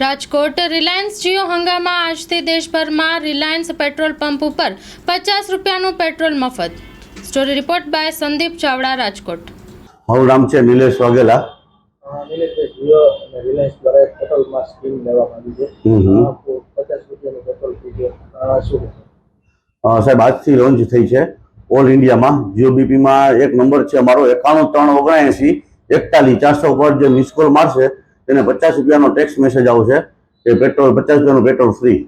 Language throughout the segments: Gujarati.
રાજકોટ રિલાયન્સ જીઓ હંગામા આજથી દેશભરમાં રિલાયન્સ પેટ્રોલ પંપ ઉપર પચાસ રૂપિયાનું પેટ્રોલ મફત. Story report by Sandeep Chavda Rajkot. મારું નામ છે નિલેશ વાઘેલા. સાહેબ આજથી લોન્ચ થઈ છે ઓલ ઇન્ડિયામાં. જીઓ બીપીમાં એક નંબર છે અમારો એકાણું ત્રણ ઓગણએંસી એકતાલીસ. ચારસો પર જે મિસ કોલ મારશે તેને પચાસ રૂપિયાનો ટેક્સ મેસેજ આવશે કે પેટ્રોલ પચાસ રૂપિયાનું પેટ્રોલ ફ્રી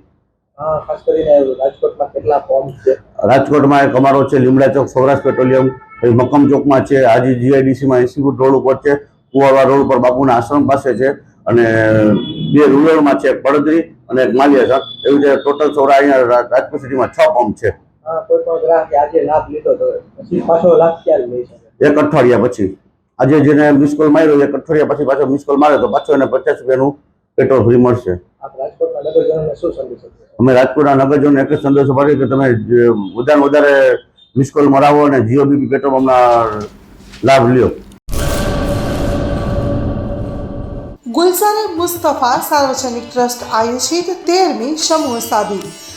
ખાસ કરીને રાજકોટમાં કેટલા પંપ છે? રાજકોટમાં એક અમારો છે લીમડા ચોક સૌરાષ્ટ્ર પેટ્રોલિયમ પછી મક્કમ ચોકમાં છે હાજી જીઆઈડીસીમાં ઇન્સ્ટિટ્યૂટ રોડ ઉપર છે કુવાવા રોડ ઉપર બાપુના આશ્રમ પાસે છે અને બે રૂરલમાં છે એક પડદરી અને એક માલિયા એવી રીતે ટોટલ સૌરા અહીંયા રાજકોટ સિટીમાં છ પંપ છે. એક અઠવાડિયા પછી. આજે જેને મિસ કોલ માર્યો એક અઠવાડિયા પછી પાછો મિસ કોલ માર્યો તો પાછો એને પચાસ રૂપિયાનું પેટ્રોલ ફ્રી મળશે. અમે રાજકોટના નગરજનોને એક જ સંદેશો પાડીએ કે તમે વધારે વધારે મિસ કોલ મરાવો અને જીઓ બીપી પેટ્રોલ પંપના લાભ લ્યો. ગુલઝારે મુસ્તફા સાર્વજનિક ટ્રસ્ટ આયોજિત તેરમી સમૂહ સાદી